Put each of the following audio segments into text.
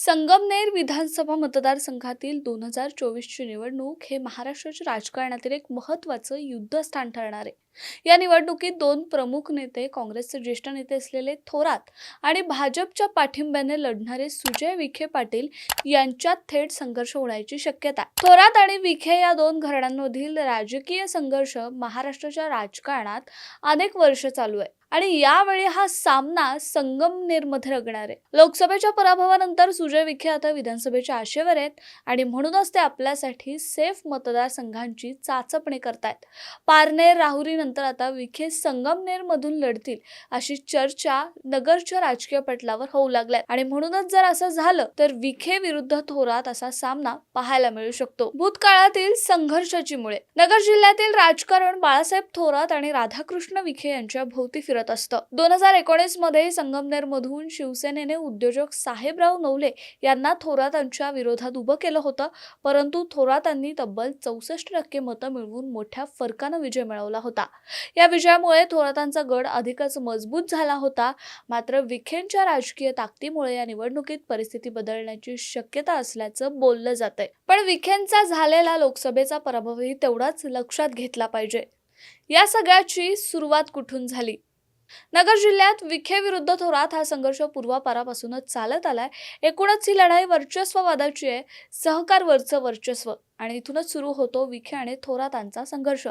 संगमनेर विधानसभा मतदारसंघातील दोन हजार चोवीसची निवडणूक हे महाराष्ट्राच्या राजकारणातील एक महत्त्वाचं युद्धस्थान ठरणार आहे. या निवडणुकीत दोन प्रमुख नेते काँग्रेसचे ज्येष्ठ नेते असलेले थोरात आणि भाजपच्या पाठिंब्याने लढणारे सुजय विखे पाटील यांच्यात थेट संघर्ष होण्याची शक्यता थोरात आणि विखे या दोन घराण्यांमधील राजकीय संघर्ष महाराष्ट्राच्या राजकारणात अनेक वर्ष चालू आहे. आणि यावेळी हा सामना संगमनेरमध्ये रंगणार आहे. लोकसभेच्या पराभवानंतर सुजय विखे आता विधानसभेच्या आशेवर आहेत आणि म्हणूनच ते आपल्यासाठी सेफ मतदारसंघांची चाचपणी करतायत. पारनेर राहुरी नंतर आता विखे संगमनेरमधून लढतील अशी चर्चा नगरच्या राजकीय पटलावर होऊ लागलाय आणि म्हणूनच जर असं झालं तर विखे विरुद्ध थोरात असा सामना पाहायला मिळू शकतो. भूतकाळातील संघर्षाची मुळे. नगर जिल्ह्यातील राजकारण बाळासाहेब थोरात आणि राधाकृष्ण विखे यांच्या भोवती फिरत असतं. दोन हजार एकोणीसमध्ये शिवसेनेने उद्योजक साहेबराव नवले यांना थोरातांच्या विरोधात उभं केलं होतं. परंतु थोरातांनी तब्बल चौसष्ट टक्के मतं मिळवून मोठ्या फरकानं विजय मिळवला होता. या विजयामुळे थोरातांचा गड अधिकच मजबूत झाला होता. मात्र विखेंच्या राजकीय ताकदीमुळे या निवडणुकीत परिस्थिती बदलण्याची शक्यता असल्याचं बोललं जातंय. पण विखेंचा झालेला लोकसभेचा पराभवही तेवढाच लक्षात घेतला पाहिजे. या सगळ्याची सुरुवात कुठून झाली? नगर जिल्ह्यात विखे विरुद्ध थोरात हा संघर्ष पूर्वापारापासूनच चालत आलाय. एकूणच ही लढाई वर्चस्ववादाची आहे. सहकार वरचं वर्चस्व. आणि इथूनच सुरू होतो विखे आणि थोरातांचा संघर्ष.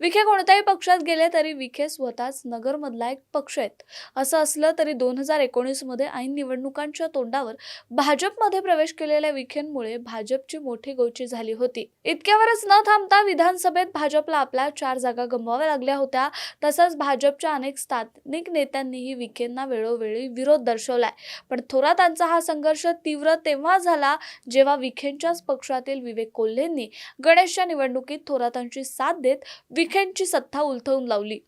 विखे कोणत्याही पक्षात गेले तरी विखे स्वतःच नगरमधला एक पक्ष आहेत. असं असलं तरी दोन हजार एकोणीसमध्ये ऐन निवडणुकांच्या तोंडावर भाजपमध्ये प्रवेश केलेल्या विखेंमुळे भाजपची मोठी गोची झाली होती. इतक्यावरच न थांबता विधानसभेत भाजपला आपल्या चार जागा गमवाव्या लागल्या होत्या. तसंच भाजपच्या अनेक स्थानिक नेत्यांनीही विखेंना वेळोवेळी विरोध दर्शवलाय. पण थोरातांचा हा संघर्ष तीव्र तेव्हा झाला जेव्हा विखेंच्याच पक्षातील विवेक कोल्हेंनी गणेशच्या निवडणुकीत थोरातांची साथ देत विखेंची सत्ता उलथवून लावली.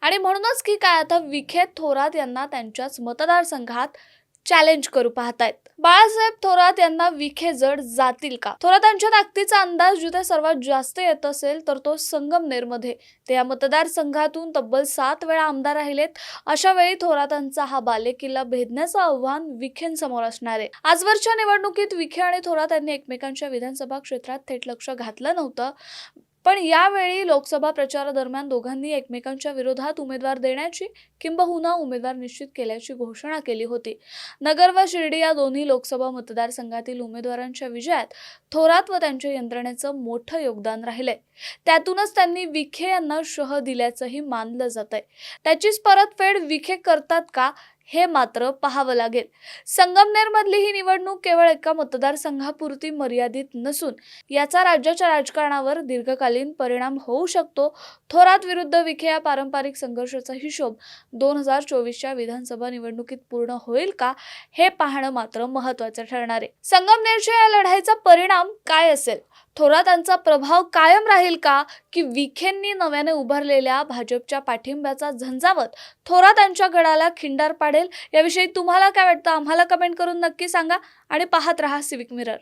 आणि म्हणूनच की काय आता विखे थोरात यांना त्यांच्याच मतदारसंघात चॅलेंज करू पाहतायत. बाळासाहेब थोरात यांना विखे जड जातील का? थोरातांच्या ताकदीचा अंदाज जिथे सर्वात जास्त येत असेल तर तो संगमनेरमध्ये. ते या मतदारसंघातून तब्बल सात वेळा आमदार राहिलेत. अशा वेळी थोरातांचा हा बालेकिल्ला भेदण्याचं आव्हान विखेंसमोर असणार आहे. आजवरच्या निवडणुकीत विखे आणि थोरात यांनी एकमेकांच्या विधानसभा क्षेत्रात थेट लक्ष घातलं नव्हतं. पण यावेळी लोकसभा प्रचारादरम्यान दोघांनी एकमेकांच्या विरोधात उमेदवार देण्याची किंबहुना उमेदवार निश्चित केल्याची घोषणा केली होती. नगर व शिर्डी या दोन्ही लोकसभा मतदारसंघातील उमेदवारांच्या विजयात थोरात व त्यांच्या यंत्रणेचं मोठं योगदान राहिलंय. त्यातूनच त्यांनी विखे यांना शह दिल्याचंही मानलं जात आहे त्याचीच परतफेड विखे करतात का? हे मात्र पाहावं लागेल. संगमनेरमधली ही निवडणूक केवळ एका मतदारसंघापुरती मर्यादित नसून याचा राज्याच्या राजकारणावर दीर्घकालीन परिणाम होऊ शकतो. थोरात विरुद्ध विखे या पारंपरिक संघर्षाचा हिशोब दोन हजार चोवीसच्या विधानसभा निवडणुकीत पूर्ण होईल का? हे पाहणं मात्र महत्वाचं ठरणार आहे. संगमनेरच्या या लढाईचा परिणाम काय असेल? थोरातांचा प्रभाव कायम राहील का? की विखेंनी नव्याने उभारलेल्या भाजपच्या पाठिंब्याचा झंझावत थोरातांच्या गडाला खिंडार पाडेल? याविषयी तुम्हाला काय वाटतं? आम्हाला कमेंट करून नक्की सांगा आणि पाहत रहा सिविक मिरर